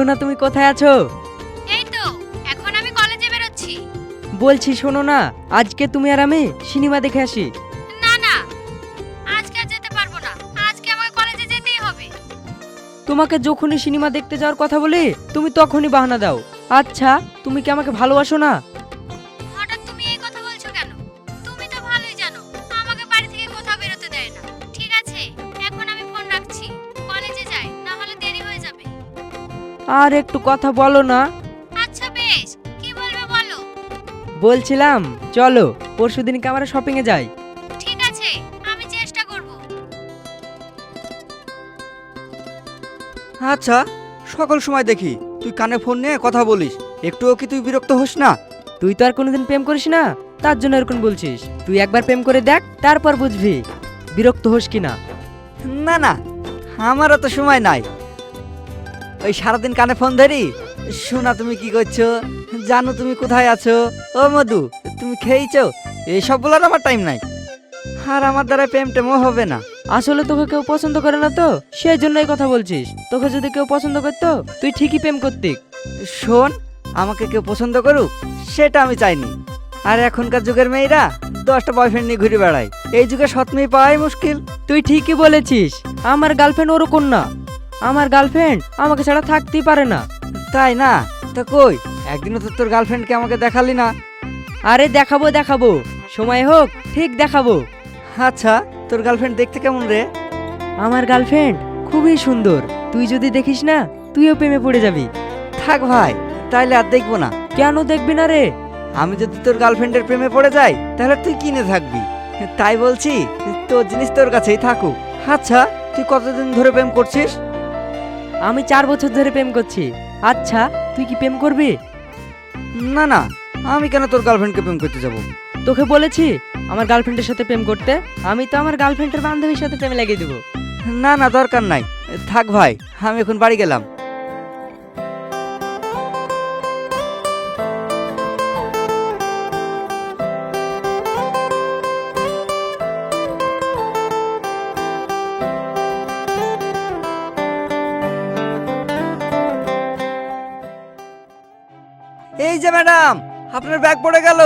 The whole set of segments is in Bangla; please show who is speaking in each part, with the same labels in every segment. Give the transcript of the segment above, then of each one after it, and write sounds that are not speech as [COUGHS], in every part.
Speaker 1: সোনা তুমি কোথায় আছো।
Speaker 2: এই তো এখন আমি কলেজে বেরোচ্ছি।
Speaker 1: বলছি শোনো না আজকে তুমি আর আমি সিনেমা দেখে আসি।
Speaker 2: না না আজকে আর যেতে পারব না আজকে আমাকে কলেজে যেতেই হবে।
Speaker 1: তোমাকে যখনই সিনেমা দেখতে যাওয়ার কথা বলি তুমি তখনই বাহানা দাও। আচ্ছা তুমি কি আমাকে ভালোবাসো না? আর একটু কথা বলো না।
Speaker 2: আচ্ছা বেশ কি বলবে বলো?
Speaker 1: বলছিলাম চলো পরশু দিনকে আমরা শপিং এ যাই।
Speaker 2: ঠিক আছে আমি চেষ্টা করব।
Speaker 3: আচ্ছা সকল সময় দেখি তুই কানে ফোন নিয়ে কথা বলিস একটুও কি তুই বিরক্ত হোস না?
Speaker 1: তুই তো আর কোনোদিন প্রেম করিস না তার জন্য এরকম বলছিস। তুই একবার প্রেম করে দেখ তারপর বুঝবি বিরক্ত হোস কি না
Speaker 3: না না আমারও তো সময় নাই। ওই সারাদিন কানে ফোন ধরি। শোনা তুমি কি করছ? জানো তুমি কোথায় আছো? ও মধু তুমি খেয়েছো এইসব বলার আমার টাইম নাই। আর আমার দ্বারা প্রেম টেমও হবে না।
Speaker 1: আসলে তোকে কেউ পছন্দ করে না তো? সেই জন্যই কথা বলছিস। তোকে যদি কেউ পছন্দ করতো তুই ঠিকই প্রেম করতিক
Speaker 3: শোন আমাকে কেউ পছন্দ করুক সেটা আমি চাইনি। আর এখনকার যুগের মেয়েরা দশটা বয়ফ্রেন্ড নিয়ে ঘুরে বেড়ায়। এই যুগে সৎ মেয়ে পাওয়াই মুশকিল।
Speaker 1: তুই ঠিকই বলেছিস। আমার গার্লফ্রেন্ড ওরকম না। আমার গার্লফ্রেন্ড আমাকে ছাড়া থাকতেই পারে না।
Speaker 3: তাই না? তা কই? একদিনও তো তোর গার্লফ্রেন্ডকে আমাকে দেখালি না।
Speaker 1: আরে দেখাবো দেখাবো। সময় হোক ঠিক দেখাবো।
Speaker 3: আচ্ছা তোর গার্লফ্রেন্ড দেখতে কেমন রে?
Speaker 1: আমার গার্লফ্রেন্ড খুবই সুন্দর। তুই যদি দেখিস না তুইও প্রেমে পড়ে যাবি।
Speaker 3: থাক ভাই তাইলে আর দেখব না।
Speaker 1: কেন দেখবি না রে?
Speaker 3: আমি যদি তোর গার্লফ্রেন্ডের প্রেমে পড়ে যাই তাহলে তুই কিনে থাকবি? তাই বলছি তোর জিনিস তোর কাছেই থাকুক। আচ্ছা তুই কতদিন ধরে প্রেম করছিস?
Speaker 1: আমি চার বছর ধরে প্রেম করছি। আচ্ছা তুই কি প্রেম করবি?
Speaker 3: না না আমি কেন তোর গার্লফ্রেন্ডকে প্রেম করতে যাব?
Speaker 1: তোকে বলেছি আমার গার্লফ্রেন্ডের সাথে প্রেম করতে আমি তো আমার গার্লফ্রেন্ডের বান্ধবীর সাথে প্রেমে লাগিয়ে দেবো।
Speaker 3: না না দরকার নাই। থাক ভাই আমি এখন বাড়ি গেলাম। ম্যাডাম আপনার ব্যাগ পড়ে গেল।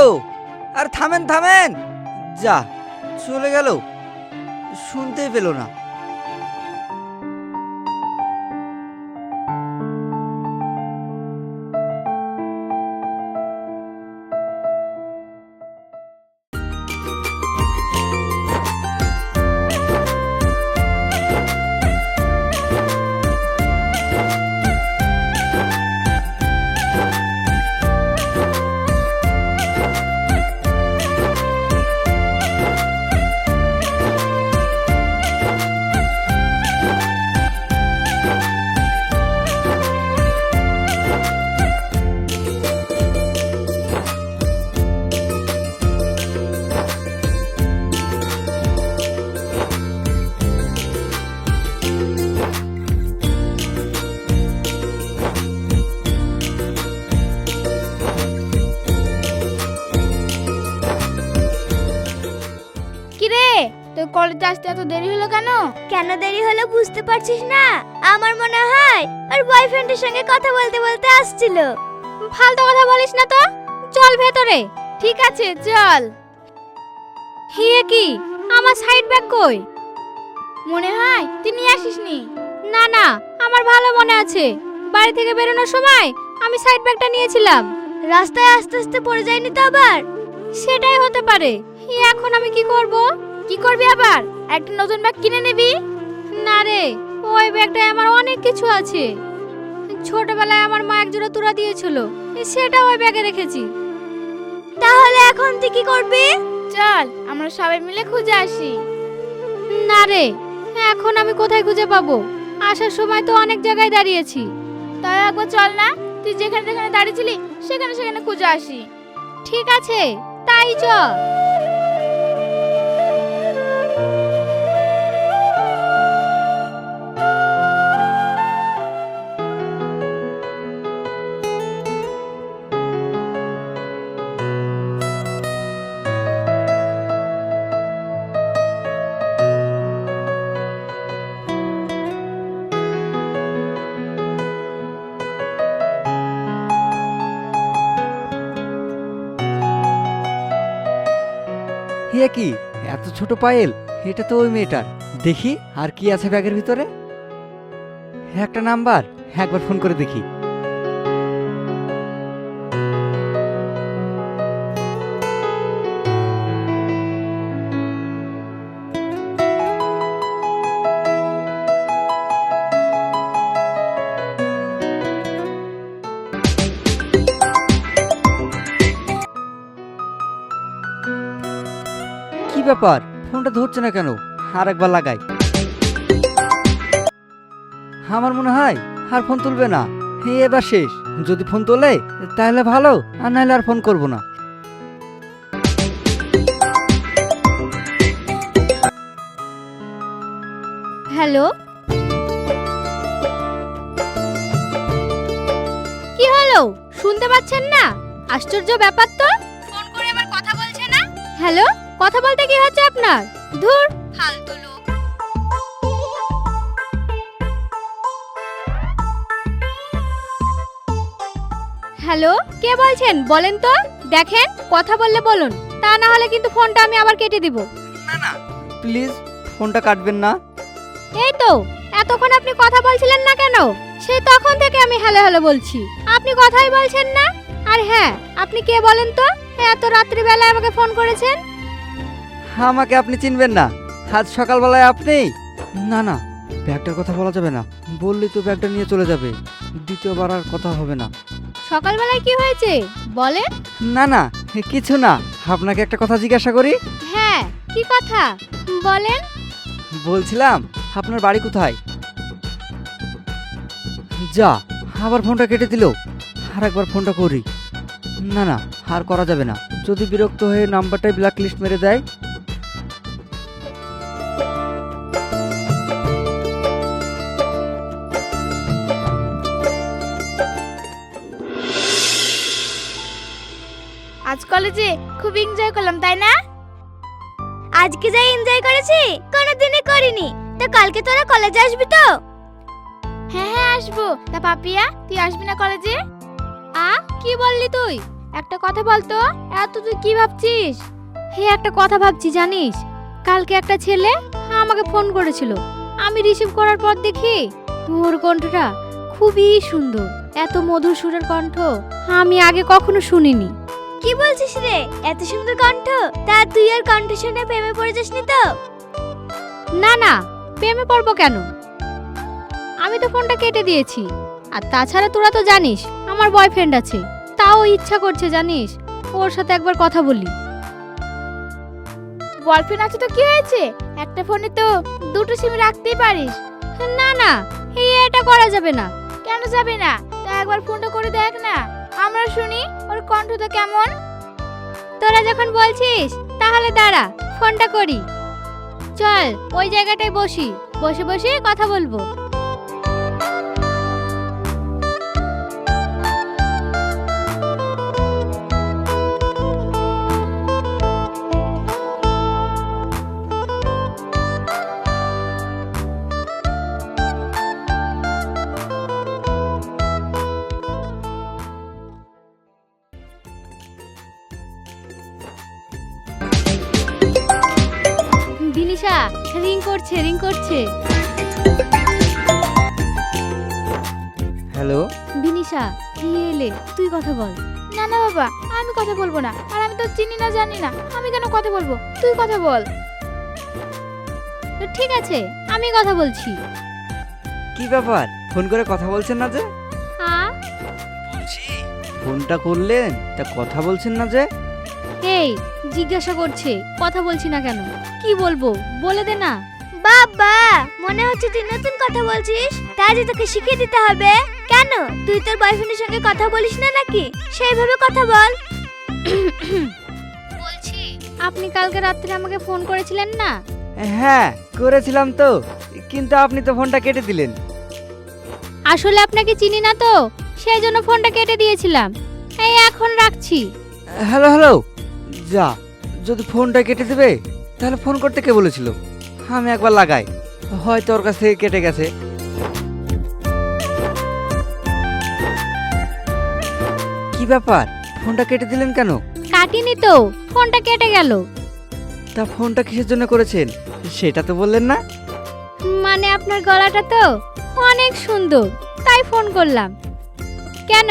Speaker 3: আর থামেন থামেন। যা চলে গেল। শুনতেই পেল না।
Speaker 4: কলেজে আসতে এত দেরি হলো কেন? কেন দেরি হলো বুঝতে পারছিস না? আমার মনে হয় ওর বয়ফ্রেন্ডের সঙ্গে কথা বলতে বলতে আসছিল। ফালতু কথা বলিস না তো। চল ভেতরে। ঠিক আছে চল। হিয়ে কি? আমার সাইড ব্যাগ কই? মনে হয় তুই নিয়ে আসিসনি। না না আমার ভালো মনে আছে। বাড়ি থেকে বেরোনোর সময় আমি সাইড ব্যাগটা নিয়েছিলাম। রাস্তায় আস্তে আস্তে পড়ে যায়নি তো আবার? সেটাই হতে পারে। এখন আমি কি করব? কি করবি আবার? একটা নতুন ব্যাগ কিনে নিবি? না রে, ওই ব্যাগটায় আমার অনেক কিছু আছে। ছোটবেলায় আমার মা একজোড়া তুরা দিয়েছিল, সেটা ওই ব্যাগে রেখেছি। তাহলে এখন তুই কি করবি? চল, আমরা সবাই মিলে খুঁজে আসি। না রে, এখন আমি কোথায় খুঁজে পাবো? আসার সময় তো অনেক জায়গায় দাঁড়িয়েছি। তাই একবার চল না, তুই যেখানে যেখানে দাঁড়িয়েছিলি, সেখানে সেখানে খুঁজে আসি। ঠিক আছে, তাই চল।
Speaker 3: হে কি, এত ছোট পায়েল, এটা তো ওই মেয়েটার। দেখি আর কি আছে ব্যাগের ভিতরে। একটা নাম্বার। একবার ফোন করে দেখি। ব্যাপার? ফোনটা ধরছে না কেন? আর একবার লাগাই। আমার মনে হয় আর ফোন তুলবে না। এবার শেষ। যদি ফোন তোলে তাহলে ভালো আর নাহলে আর ফোন করব না।
Speaker 2: হ্যালো? কি হলো? শুনতে পাচ্ছেন না? আশ্চর্য ব্যাপার তো?
Speaker 5: ফোন করে আবার কথা বলছে না?
Speaker 2: হ্যালো? কথা বলতে কি হচ্ছে আপনার? ধুর।
Speaker 5: ফালতু লোক।
Speaker 2: হ্যালো কে বলছেন? বলেন তো। দেখেন কথা বললে বলুন। তা না হলে কিন্তু ফোনটা আমি আবার কেটে দিব।
Speaker 3: না না প্লিজ ফোনটা কাটবেন না।
Speaker 2: এই তো এতক্ষণ আপনি কথা বলছিলেন না কেন? সে তখন থেকে আমি হ্যালো হ্যালো বলছি। আপনি কথাই বলছেন না? আর হ্যাঁ আপনি কে বলেন তো? এত রাত্রিবেলায় আমাকে ফোন করেছেন?
Speaker 3: আমাকে আপনি চিনবেন না। আজ সকালবেলায় আপনি? না না ব্যাগটার কথা বলা যাবে না। বললেই তো ব্যাগটা নিয়ে চলে যাবে। দ্বিতীয়বার আর কথা হবে না।
Speaker 2: সকালবেলায় কি হয়েছে? বলেন।
Speaker 3: না না কিছু না। আপনাকে একটা কথা জিজ্ঞাসা করি?
Speaker 2: হ্যাঁ কি কথা? বলেন।
Speaker 3: বলছিলাম আপনার বাড়ি কোথায়? যা আবার ফোনটা কেটে দিল। আর একবার ফোনটা করি। না না আর করা যাবে না। যদি বিরক্ত হয়ে নাম্বারটাই ব্ল্যাক লিস্ট মেরে দেয়
Speaker 2: আজ কলেজে খুব এনজয় করলাম তাই না? আজকে যাই এনজয় করেছি কোনোদিনই করিনি। তো কালকে তোরা কলেজে আসবি তো? হ্যাঁ হ্যাঁ আসব। তা পাপিয়া তুই আসবি না কলেজে? আ কি বললি তুই? একটা কথা বলতো এত তুই কি ভাবছিস? হে একটা কথা ভাবছি জানিস? কালকে একটা ছেলে আমাকে ফোন করেছিল। আমি রিসিভ করার পর দেখি ওর কণ্ঠটা খুবই সুন্দর এত মধুর সুরের কণ্ঠ আমি আগে কখনো শুনিনি। কি বলছিস রে? এত সুন্দর কণ্ঠ? তা তুই আর কণ্ঠ শুনে প্রেমে পড়ে যাসনি তো? না না প্রেমে পড়ব কেন? আমি তো ফোনটা কেটে দিয়েছি। আর তাছাড়া তোরা তো জানিস আমার বয়ফ্রেন্ড আছে তাও ইচ্ছা করছে জানিস ওর সাথে একবার কথা বলি। বয়ফ্রেন্ড আছে তো কি হয়েছে? একটা ফোনে তো দুটো সিম রাখতেই পারিস। না না, এই এটা করা যাবে না। কেন যাবে না? তা একবার ফোনটা করে দেখ না। আমরা শুনি ওর কণ্ঠটা কেমন। তোরা যখন বলছিস, তাহলে দাঁড়া, ফোনটা করি। চল, ওই জায়গাটায় বসি। বসে বসে কথা বলব। বিনিশা রিং করছে রিং করছে।
Speaker 3: হ্যালো?
Speaker 2: বিনিশা কি এলে? তুই কথা বল। না না বাবা আমি কথা বলব না আর আমি তো চিনি না জানি না। আমি কেন কথা বলব? তুই কথা বল। ঠিক আছে আমি কথা বলছি।
Speaker 3: কি ব্যাপার? ফোন করে কথা বলছেন না যে?
Speaker 2: আ?
Speaker 3: ফোনটা করলেন তা কথা বলছেন না যে?
Speaker 2: এই জিজ্ঞাসা করছে কথা বলছি না কেন? কি বলব? বলে দে না। বাবা মনে হচ্ছে তুই নতুন কথা বলছিস। তাই যে তোকে শিখিয়ে দিতে হবে। কেন? তুই তোর বয়ফ্রেন্ডের সঙ্গে কথা বলিস না নাকি? সেইভাবে কথা বল। [COUGHS]
Speaker 5: বলছি
Speaker 2: আপনি কালকে রাত্রে আমাকে ফোন করেছিলেন না?
Speaker 3: হ্যাঁ করেছিলাম তো। কিন্তু আপনি তো ফোনটা কেটে দিলেন।
Speaker 2: আসলে আপনাকে চিনি না তো সেই জন্য ফোনটা কেটে দিয়েছিলাম। এই এখন রাখছি।
Speaker 3: Hello hello. যা। যদি ফোনটা কেটে দেবে তাহলে ফোন করতে কে বলেছিল? আমি একবার লাগাই। হয়তো ওর কাছ থেকে কেটে গেছে। কি ব্যাপার? ফোনটা কেটে দিলেন কেন?
Speaker 2: কাটিনি তো ফোনটা কেটে গেল।
Speaker 3: তা ফোনটা কিসের জন্য করেছেন? সেটা তো বললেন না।
Speaker 2: মানে আপনার গলাটা তো অনেক সুন্দর তাই ফোন করলাম। কেন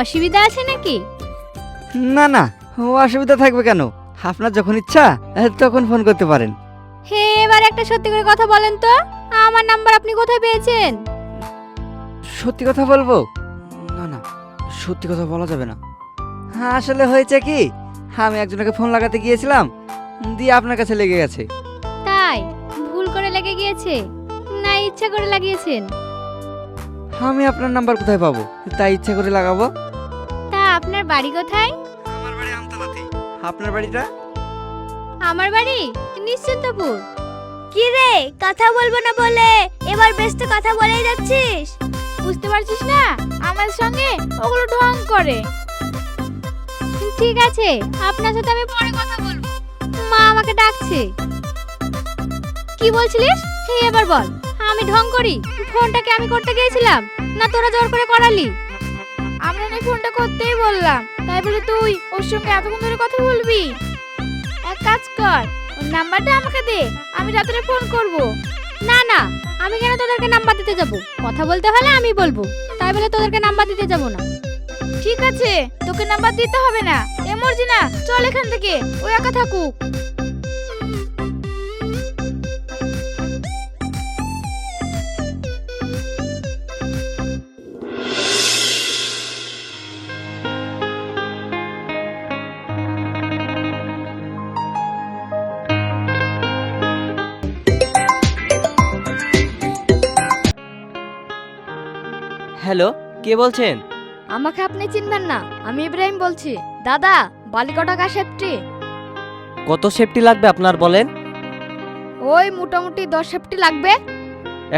Speaker 2: অসুবিধা আছে নাকি?
Speaker 3: না না অসুবিধা থাকবে কেন? আপনার যখন ইচ্ছা তখন ফোন করতে পারেন।
Speaker 2: হে এবার একটা সত্যি করে কথা বলেন তো। আমার নাম্বার আপনি কোথায় পেয়েছেন?
Speaker 3: সত্যি কথা বলব? না না সত্যি কথা বলা যাবে না। হ্যাঁ আসলে হয়েছে কি আমি একজনকে ফোন লাগাতে গিয়েছিলাম দিয়ে আপনার কাছে লেগে গেছে।
Speaker 2: তাই? ভুল করে লেগে গিয়েছে? না ইচ্ছা করে লাগিয়েছেন।
Speaker 3: আমি আপনার নাম্বার কোথায় পাবো? তাই ইচ্ছা করে লাগাবো।
Speaker 2: তা আপনার বাড়ি কোথায়?
Speaker 3: আপনার বাড়িটা?
Speaker 2: আমার বাড়ি? নিশ্চিন্তপুর
Speaker 4: কি রে, কথা বলব না বলে? এবার তো কথা বলেই যাচ্ছিস।
Speaker 2: বুঝতে পারছিস না? আমার সঙ্গে ওগুলো ঢং করে। ঠিক আছে, আপনার সাথে আমি পরে কথা বলব। মা আমাকে ডাকছে। কি বলছিলিস? হে, এবার বল। আমি ঢং করি। ফোনটাকে আমি করতে গিয়েছিলাম। না তোরা জোর করে করালি। আমরা না ফোনটা করতেই বললাম। তাই বলে তুই ওর সঙ্গে এতক্ষণ ধরে কথা বলবি? এক কাজ কর, ওর নাম্বারটা আমাকে দে, আমি রাত্রে ফোন করব। না না, আমি কেন তোদেরকে নাম্বার দিতে যাব? কথা বলতে হলে আমি বলব, তাই বলে তোদেরকে নাম্বার দিতে যাব না। ঠিক আছে, তোকে নাম্বার দিতে হবে না, এমর্জি না, চল এখান থেকে, ও একা থাকুক।
Speaker 6: হ্যালো কে বলছেন?
Speaker 4: আমাকে আপনি চিনবেন না আমি ইব্রাহিম বলছি। দাদা বালিকটা সেফটি?
Speaker 6: কত সেফটি লাগবে আপনার বলেন?
Speaker 4: ওই মোটামুটি দশ সেফটি লাগবে।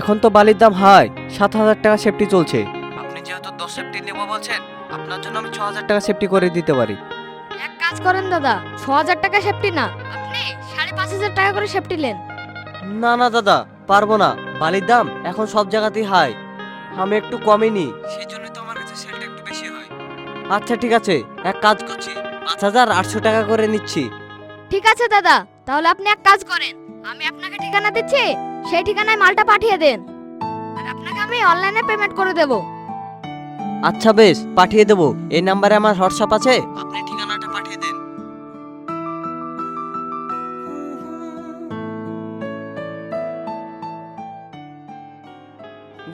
Speaker 6: এখন তো বালির দাম হাই সাত হাজার টাকা সেফটি চলছে। আপনি যেহেতু দশ সেফটি নেব বলছেন আপনার জন্য আমি ছ হাজার টাকা সেফটি করে দিতে পারি।
Speaker 4: এক কাজ করেন দাদা ছ হাজার টাকা সেফটি না আপনি সাড়ে পাঁচ হাজার টাকা করে সেফটি নেন।
Speaker 6: না না দাদা পারব না। বালির দাম এখন সব জায়গাতেই হাই। আমি একটু কমই নি সেই জন্য তো আমার কাছে সেলটা একটু বেশি হয়। আচ্ছা ঠিক আছে। এক কাজ করছি পাঁচ হাজার আটশো টাকা করে নিচ্ছি।
Speaker 4: ঠিক আছে দাদা তাহলে আপনি এক কাজ করেন। আমি আপনাকে ঠিকানা দিচ্ছি সেই ঠিকানায় মালটা পাঠিয়ে দেন। আর আপনাকে আমি অনলাইনে পেমেন্ট করে দেব।
Speaker 6: আচ্ছা বেশ পাঠিয়ে দেবো। এই নাম্বারে আমার হোয়াটসঅ্যাপ আছে? আপনি ঠিকানাটা পাঠিয়ে দেন।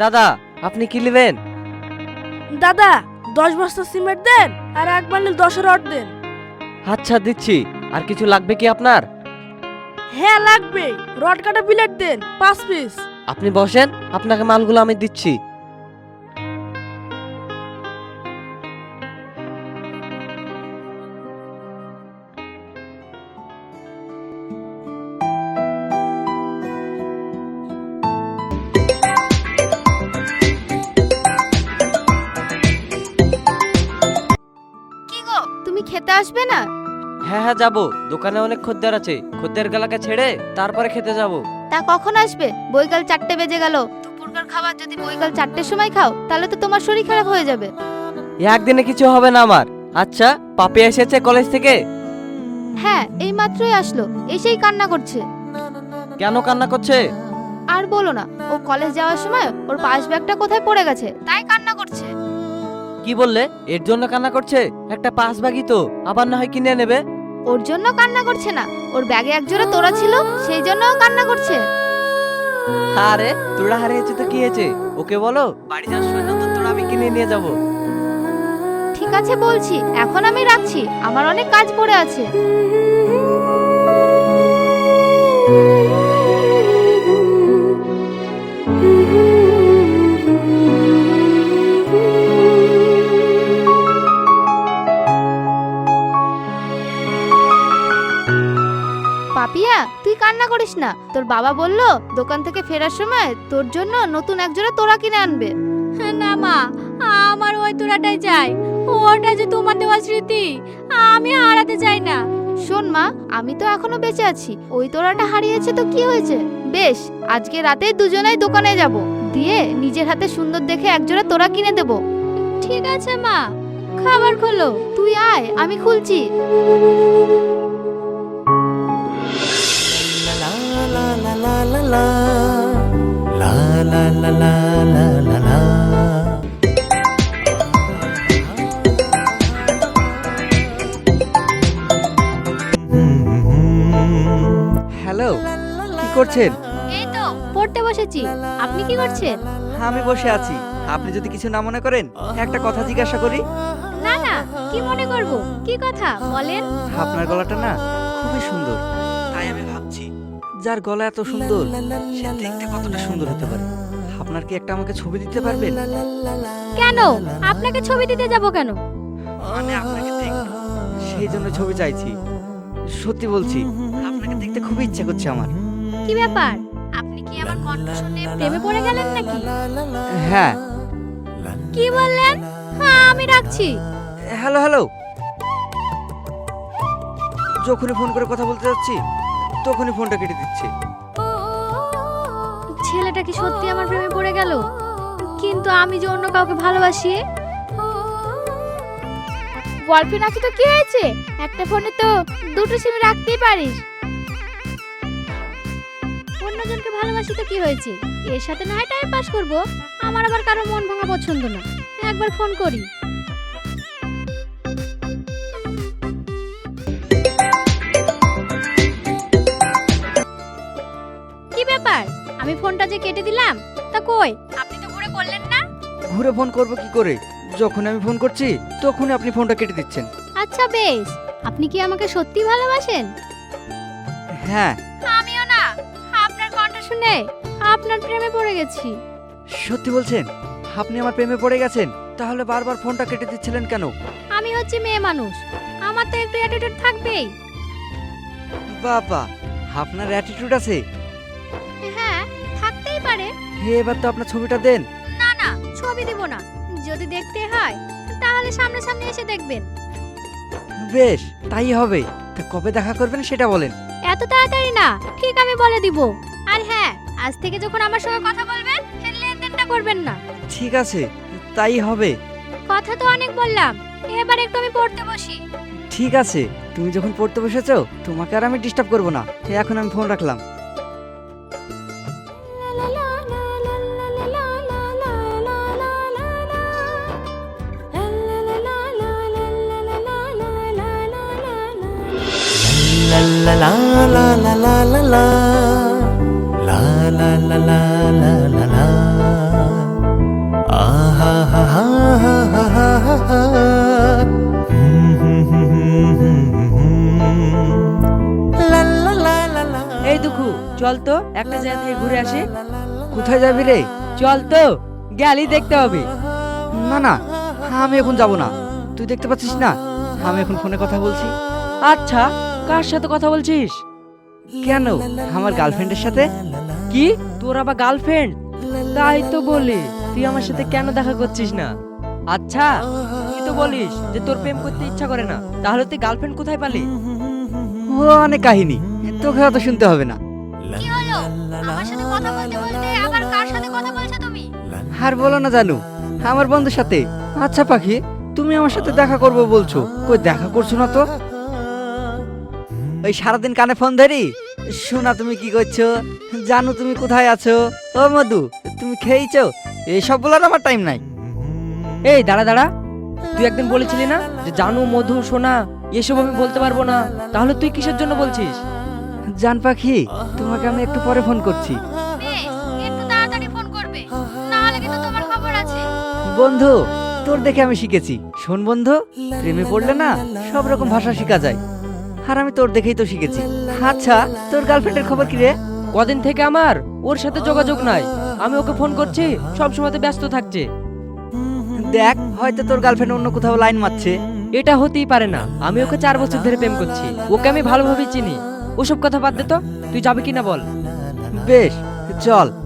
Speaker 6: দাদা আপনি কি নেবেন?
Speaker 7: দাদা দশ বস্তা সিমেন্ট দেন আর এক বান্ডিল দশ রড দেন।
Speaker 6: আচ্ছা দিচ্ছি। আর কিছু লাগবে কি আপনার?
Speaker 7: হ্যাঁ লাগবে। রড কাটা বিলেট দেন পাঁচ পিস
Speaker 6: আপনি বসেন আপনাকে মালগুলো আমি দিচ্ছি।
Speaker 4: আসবে না?
Speaker 6: হ্যাঁ হ্যাঁ যাব। দোকানে অনেক খদ্দের আছে। খদ্দের গেলাকে ছেড়ে তারপরে খেতে যাব।
Speaker 4: তা কখন আসবে? বৈকাল চারটে বেজে গেল। দুপুরকার খাবার যদি বৈকাল চারটের সময় খাও তাহলে তো তোমার শরীর খারাপ হয়ে যাবে।
Speaker 6: একদিনে কিছু হবে না আমার। আচ্ছা পাপি এসেছে কলেজ থেকে?
Speaker 4: হ্যাঁ এই মাত্রই আসলো। এসেই কান্না করছে।
Speaker 6: কেন কান্না করছে?
Speaker 4: আর বলো না ও কলেজ যাওয়ার সময় ওর পাশ ব্যাগটা কোথায় পড়ে গেছে? তাই কান্না করছে।
Speaker 6: কি বললে? এর জন্য কান্না করছে? একটা পাঁচ বাগি তো আবার না হয় কিনে নেবে।
Speaker 4: ওর জন্য কান্না করছে না। ওর ব্যাগে একজোড়া তোরা ছিল সেই জন্য কান্না করছে।
Speaker 6: আরে তোরা হারিয়েছে তো কি হয়েছে? ওকে বলো বাড়ি যাওয়ার সময় নতুন তোরা আমি কিনে নিয়ে যাব।
Speaker 4: ঠিক আছে বলছি। এখন আমি রাখছি। আমার অনেক কাজ পড়ে আছে। পাপিয়া তুই কান্না করিস না। তোর বাবা বলল দোকান থেকে ফেরার সময় তোর জন্য নতুন একজোড়া তোরা কিনে আনবে।
Speaker 2: না মা আমার ওই তোরাটাই চাই। ওটা যে তোমার দেওয়া স্মৃতি আমি হারাতে চাই না।
Speaker 4: শোন মা আমি তো এখনও বেঁচে আছি। ওই তোরাটা হারিয়েছে তো কি হয়েছে? বেশ আজকে রাতে দুজনেই দোকানে যাব। দিয়ে নিজের হাতে সুন্দর দেখে একজোড়া তোরা কিনে দেব।
Speaker 2: ঠিক আছে মা খাবার খোলো।
Speaker 4: তুই আয় আমি খুলছি। la la la la la la la la.
Speaker 3: Hello কি করছেন?
Speaker 2: এই তো পড়তে বসেছি। আপনি কি করছেন?
Speaker 3: আমি বসে আছি। আপনি যদি কিছু না মনে করেন একটা কথা জিজ্ঞাসা করি।
Speaker 2: না না কি মনে করব? কি কথা? বলেন।
Speaker 3: আপনার গলাটা না খুবই সুন্দর। যার গলা এত সুন্দর সে দেখতে কতটা সুন্দর হতে পারে আপনার কি একটা আমাকে ছবি দিতে পারবেন
Speaker 2: কেন আপনাকে ছবি দিতে যাব কেন
Speaker 3: মানে আপনাকে দেখতে সেই জন্য ছবি চাইছি সত্যি বলছি আপনাকে দেখতে খুব ইচ্ছা করছে আমার
Speaker 2: কি ব্যাপার আপনি কি আমার কণ্ঠ শুনে প্রেমে পড়ে গেলেন নাকি
Speaker 3: হ্যাঁ
Speaker 2: কি বললেন হ্যাঁ আমি রাখছি
Speaker 3: হ্যালো হ্যালো যখনই ফোন করে কথা বলতে যাচ্ছি তখনই ফোনটা কেটে দিচ্ছে।
Speaker 2: ছেলেটা কি সত্যি আমার প্রেমে পড়ে গেল? কিন্তু আমি যে অন্য কাউকে ভালোবাসি?
Speaker 4: বয়ফ্রেন্ড আছে তো কি হয়েছে? একটা ফোনে তো দুটো সিম রাখতেই পারিস।
Speaker 2: অন্যজনকে ভালোবাসি তো কি হয়েছে? এর সাথে না হয় টাইম পাস করব। আমার আবার কারও মন ভাঙা পছন্দ না। একবার ফোন করি। আমি ফোনটা যে কেটে দিলাম তা কই? আপনি তো ঘুরে করলেন না?
Speaker 3: ঘুরে ফোন করব কি করে? যখন আমি ফোন করছি তখনই আপনি ফোনটা কেটে দিচ্ছেন।
Speaker 2: আচ্ছা বেশ। আপনি কি আমাকে সত্যি ভালোবাসেন?
Speaker 3: হ্যাঁ।
Speaker 2: আমিও না। আপনার কণ্ঠ শুনে আপনার প্রেমে পড়ে গেছি।
Speaker 3: সত্যি বলছেন? আপনি আমার প্রেমে পড়ে গেছেন? তাহলে বারবার ফোনটা কেটে দিচ্ছিলেন কেন?
Speaker 2: আমি হচ্ছে মেয়ে মানুষ। আমার তো একটু অ্যাটিটিউড থাকবেই।
Speaker 3: বাবা আপনার অ্যাটিটিউড আছে? এবার তো আপনার ছবিটা দেন।
Speaker 2: না না ছবি দিব না। যদি দেখতে হয় তাহলে সামনাসামনি এসে দেখবেন।
Speaker 3: বেশ তাই হবে। তা কবে দেখা করবেন সেটা বলেন।
Speaker 2: এত তাড়াতাড়ি না ঠিক আমি বলে দিব। আর হ্যাঁ আজ থেকে যখন আমার সঙ্গে কথা বলবেন লেনদেনটা করবেন না।
Speaker 3: ঠিক আছে তাই হবে।
Speaker 2: কথা তো অনেক বললাম এবার একটু আমি পড়তে বসি।
Speaker 3: ঠিক আছে তুমি যখন পড়তে বসেছো তোমাকে আর আমি ডিস্টার্ব করব না। এখন আমি ফোন রাখলাম।
Speaker 8: La la la la la la la la la. La la ha ha ha ha ha ha ha. Ha hmm, hmm. la la la la la.
Speaker 1: এই দুখু চল তো একটা জায়গা থেকে ঘুরে আসি।
Speaker 3: কোথায় যাবি রে?
Speaker 1: চল তো গেলি দেখতে হবে।
Speaker 3: না না আমি এখন যাব না। তুই দেখতে পাচ্ছিস না? আমি এখন ফোনে কথা বলছি।
Speaker 1: আচ্ছা কার সাথে কথা বলছিস?
Speaker 3: কেন? আমার গার্লফ্রেন্ডের সাথে?
Speaker 1: কি? তোর আবার গার্লফ্রেন্ড তাই তো বলি তুই আমার সাথে কেন দেখা করছিস না? আচ্ছা তুই তো বলিস যে তোর প্রেম করতে ইচ্ছা করে না তাহলে তুই গার্লফ্রেন্ড কোথায় পালি?
Speaker 3: ও অনেক কাহিনী তোকে অত শুনতে হবে না।
Speaker 2: কি হলো? আমার সাথে কথা বলতে বলতে আবার কার সাথে কথা বলছো তুমি?
Speaker 3: আর বলো না জানু আমার বন্ধুর সাথে। আচ্ছা পাখি তুমি আমার সাথে দেখা করব বলছো কই দেখা করছ না তো? ওই সারাদিন কানে ফোন ধরি। শোনা তুমি কি করছ? জানো তুমি কোথায় আছো? ও মধু তুমি খেয়েছো এসব বলার আমার টাইম নাই।
Speaker 1: এই দাঁড়া দাঁড়া। তুই একদিন বলেছিলি না যে জানু মধু সোনা এসব আমি বলতে পারব না? তাহলে তুই কিসের জন্য বলছিস?
Speaker 3: জান পাখি তোমাকে আমি একটু পরে ফোন করছি।
Speaker 2: বেশ একটু তাড়াতাড়ি ফোন করবে। না হলে কিন্তু তোমার খবর আছে।
Speaker 3: বন্ধু তোর দেখে আমি শিখেছি। শোন বন্ধু প্রেমে পড়লে না সব রকম ভাষা শেখা যায়। আর আমি তোর দেখেই তো শিখেছি। আচ্ছা তোর গার্লফ্রেন্ডের খবর কি রে?
Speaker 1: কদিন থেকে আমার? ওর সাথে যোগাযোগ নাই। আমি ওকে ফোন করছি সব সময়তে ব্যস্ত থাকছে।
Speaker 3: দেখ হয়তো তোর গার্লফ্রেন্ড অন্য কোথাও লাইন মারছে।
Speaker 1: এটা হতেই পারে না। আমি ওকে চার বছর ধরে প্রেম করছি। ওকে আমি ভালোভাবে চিনি। ওসব কথা বাদ দে তো। তুই যাবে কিনা বল।
Speaker 3: বেশ চল।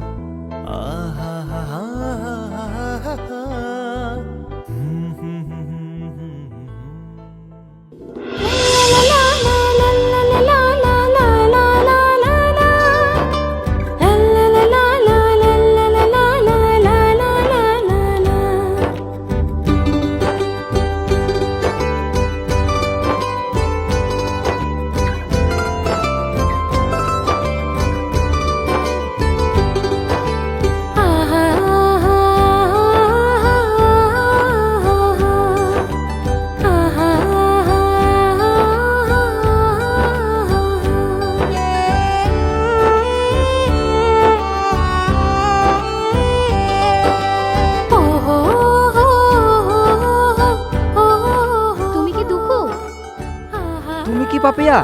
Speaker 3: পাপিয়া?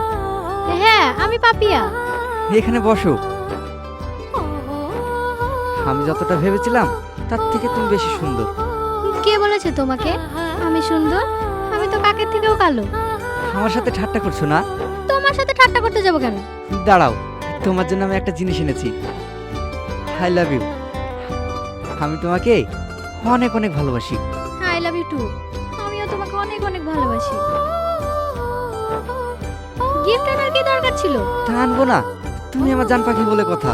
Speaker 2: হ্যাঁ আমি পাপিয়া।
Speaker 3: এখানে বসো। আমি যতটা ভেবেছিলাম তার থেকে তুমি বেশি সুন্দর।
Speaker 2: কে বলেছে তোমাকে? আমি সুন্দর? আমি তো কাকের থেকেও কালো।
Speaker 3: আমার সাথে ঠাট্টা করছ না?
Speaker 2: তোমার সাথে ঠাট্টা করতে যাব কেন?
Speaker 3: দাঁড়াও তোমার জন্য আমি একটা জিনিস এনেছি। আই লাভ ইউ আমি তোমাকে অনেক অনেক ভালোবাসি।
Speaker 2: আই লাভ ইউ টু আমিও তোমাকে অনেক অনেক ভালোবাসি। গিফট আনার কি দরকার ছিল?
Speaker 3: তা আনব না। তুমি আমার জান পাখি বলে কথা।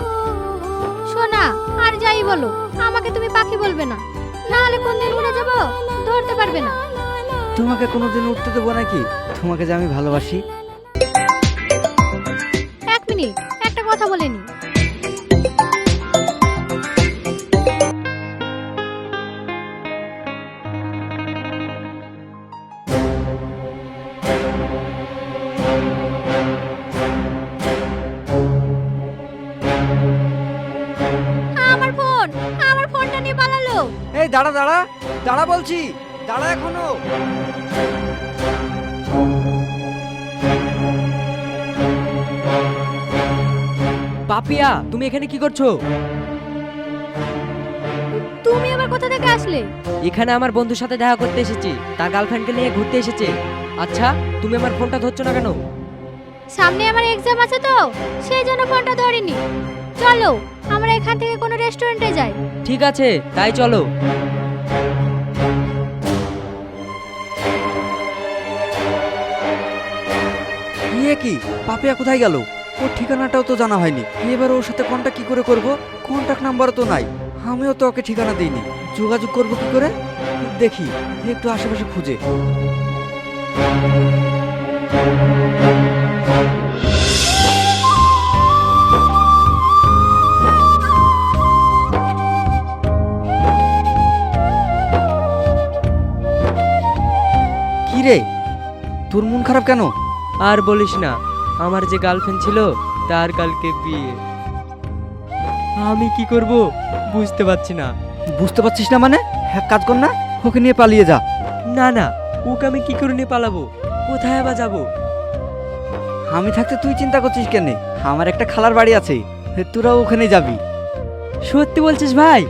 Speaker 2: শোনা আর যাই বলো। আমাকে তুমি পাখি বলবে না। না হলে কোন দিন উড়ে যাব? ধরতে পারবে না।
Speaker 3: তোমাকে কোনোদিন উঠতে দেবো নাকি? তোমাকে যে আমি ভালোবাসি। দাঁড়া বলছি দাঁড়া এখনও।
Speaker 1: পাপিয়া তুমি এখানে কি করছ?
Speaker 2: তুমি আবার কোথা থেকে আসলে?
Speaker 1: এখানে আমার বন্ধুর সাথে দেখা করতে এসেছি। তার গার্লফ্রেন্ডকে নিয়ে ঘুরতে এসেছে। আচ্ছা তুমি আমার ফোনটা ধরছো না কেন?
Speaker 2: সামনে আমার এক্সাম আছে তো সেই জন্য ফোনটা ধরিনি। চলো আমরা এখান থেকে কোনো রেস্টুরেন্টে যাই।
Speaker 1: ঠিক আছে তাই চলো।
Speaker 3: কি? পাপিয়া কোথায় গেল? ওর ঠিকানাটাও তো জানা হয়নি। এবার ওর সাথে কন্ট্যাক্ট কি করে করব? কন্ট্যাক্ট নাম্বারও তো নাই। আমিও তো ওকে ঠিকানা দিইনি। যোগাযোগ করব কি করে? দেখি, একটু আশেপাশে খুঁজে। কি রে? তোর মন খারাপ কেন?
Speaker 1: আর বলিস না আমার যে গার্লফ্রেন্ড ছিল তার কালকে বিয়ে। আমি কি করব বুঝতে পারছি না।
Speaker 3: বুঝতে পারছিস না মানে? এক কাজ কর না ওকে নিয়ে পালিয়ে যা।
Speaker 1: না না ওকে আমি কি করে নিয়ে পালাবো? কোথায় আবার যাব?
Speaker 3: আমি থাকতে তুই চিন্তা করছিস কেন? আমার একটা খালার বাড়ি আছে তোরাও ওখানে যাবি।
Speaker 1: সত্যি বলছিস ভাই?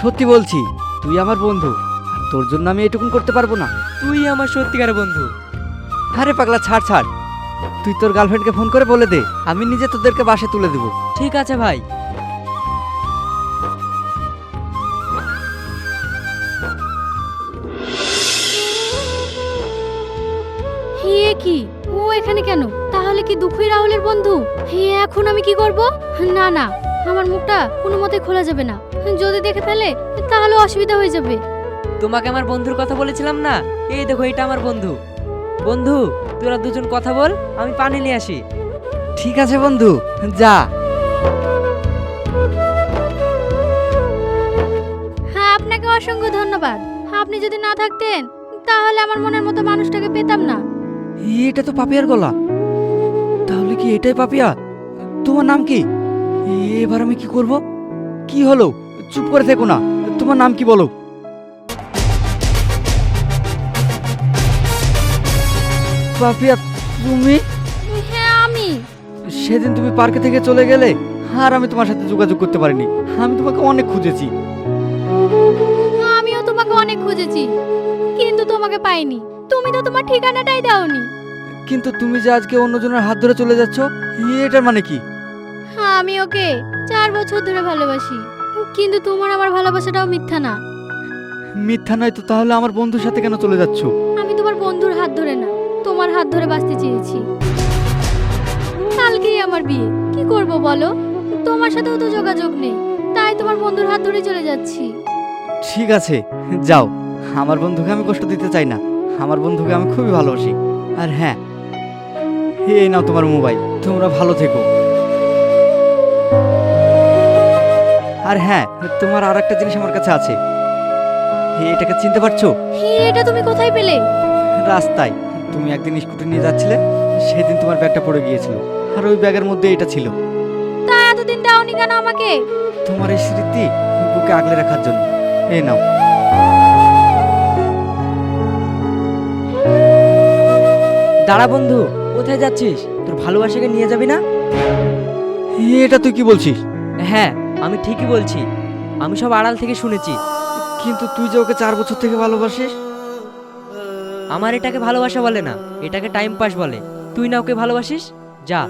Speaker 3: সত্যি বলছি তুই আমার বন্ধু আর তোর জন্য আমি এটুকুন করতে পারব না।
Speaker 1: তুই আমার সত্যিকার বন্ধু।
Speaker 3: আরে পাগলা ছাড় ছাড়। তুই তোর গার্লফ্রেন্ডকে ফোন করে বলে দে আমি নিজে তোদেরকে বাসে তুলে দেবো।
Speaker 1: ঠিক আছে ভাই।
Speaker 2: হে কি? ও এখানে কেন? তাহলে কি দুঃখী রাহুলের বন্ধু? হে এখন আমি কি করব? না না আমার মুখটা কোনো মতে খোলা যাবে না। যদি দেখে ফেলে তাহলে অসুবিধা হয়ে যাবে।
Speaker 1: তোমাকে আমার বন্ধুর কথা বলেছিলাম না? এই দেখো এটা আমার বন্ধু। বন্ধু তোরা দুজন কথা বল আমি পানি নিয়ে আসি।
Speaker 3: ঠিক আছে বন্ধু যা।
Speaker 2: হ্যাঁ আপনাকে অসংখ্য ধন্যবাদ। আপনি যদি না থাকতেন তাহলে আমার মনের মতো মানুষটাকে পেতাম না।
Speaker 3: এটা তো পাপিয়ার গলা। তাহলে কি এটাই পাপিয়া? তোমার নাম কি? এবার আমি কি করব? কি হলো? চুপ করে থেকো না। তোমার নাম কি বলো? পাপিয়া তুমি?
Speaker 2: হ্যাঁ আমি।
Speaker 3: সেদিন তুমি পার্কে থেকে চলে গেলে আর আমি তোমার সাথে যোগাযোগ করতে পারিনি। আমি তোমাকে অনেক খুঁজেছি।
Speaker 2: আমিও তোমাকে অনেক খুঁজেছি কিন্তু তোমাকে পাইনি। তুমি তো তোমার ঠিকানাটাই দাওনি।
Speaker 3: কিন্তু তুমি যে আজকে অন্যজনের হাত ধরে চলে যাচ্ছ এটার মানে কি?
Speaker 2: আমি ওকে চার বছর ধরে ভালোবাসি কিন্তু তোমার আমার ভালোবাসাটাও মিথ্যা না।
Speaker 3: মিথ্যা নয় তো তাহলে আমার বন্ধুর সাথে কেন চলে যাচ্ছ?
Speaker 2: আমি তোমার বন্ধুর হাত ধরে না। তোমার হাত ধরে বাঁচতে চেয়েছি। কালকেই আমার বিয়ে। কি করব বলো? তোমার সাথেও তো যোগাযোগ নেই। তাই তোমার বন্ধুর হাত ধরে চলে যাচ্ছি।
Speaker 3: ঠিক আছে যাও। আমার বন্ধুকে আমি কষ্ট দিতে চাই না। আমার বন্ধুকে আমি খুবই ভালোবাসি। আর হ্যাঁ এই নাও তোমার মোবাইল। তোমরা ভালো থেকো। আর হ্যাঁ তোমার আর একটা জিনিস আমার কাছে আছে। এটাকে চিনতে পারছ?
Speaker 2: এটা তুমি কোথায় পেলে?
Speaker 3: রাস্তায়। তুমি একদিন স্কুটি নিয়ে যাচ্ছিলে সেদিন তোমার ব্যাগটা পড়ে গিয়েছিল। আর ওই ব্যাগের মধ্যে এটা ছিল।
Speaker 2: তা এতদিন দাওনি কেন আমাকে?
Speaker 3: তোমার এই স্মৃতি বুকে আগলে রাখার জন্য। এ নাও।
Speaker 1: দাঁড়া বন্ধু কোথায় যাচ্ছিস? তোর ভালোবাসাকে নিয়ে যাবি না?
Speaker 3: এটা তুই কি বলছিস?
Speaker 1: হ্যাঁ আমি ঠিকই বলছি। আমি সব আড়াল থেকে শুনেছি।
Speaker 3: কিন্তু তুই যে ওকে চার বছর থেকে ভালোবাসিস
Speaker 1: আমার এটাকে ভালোবাসা বলে না এটাকে টাইম পাস বলে। তুই না ওকে ভালোবাসিস? যা।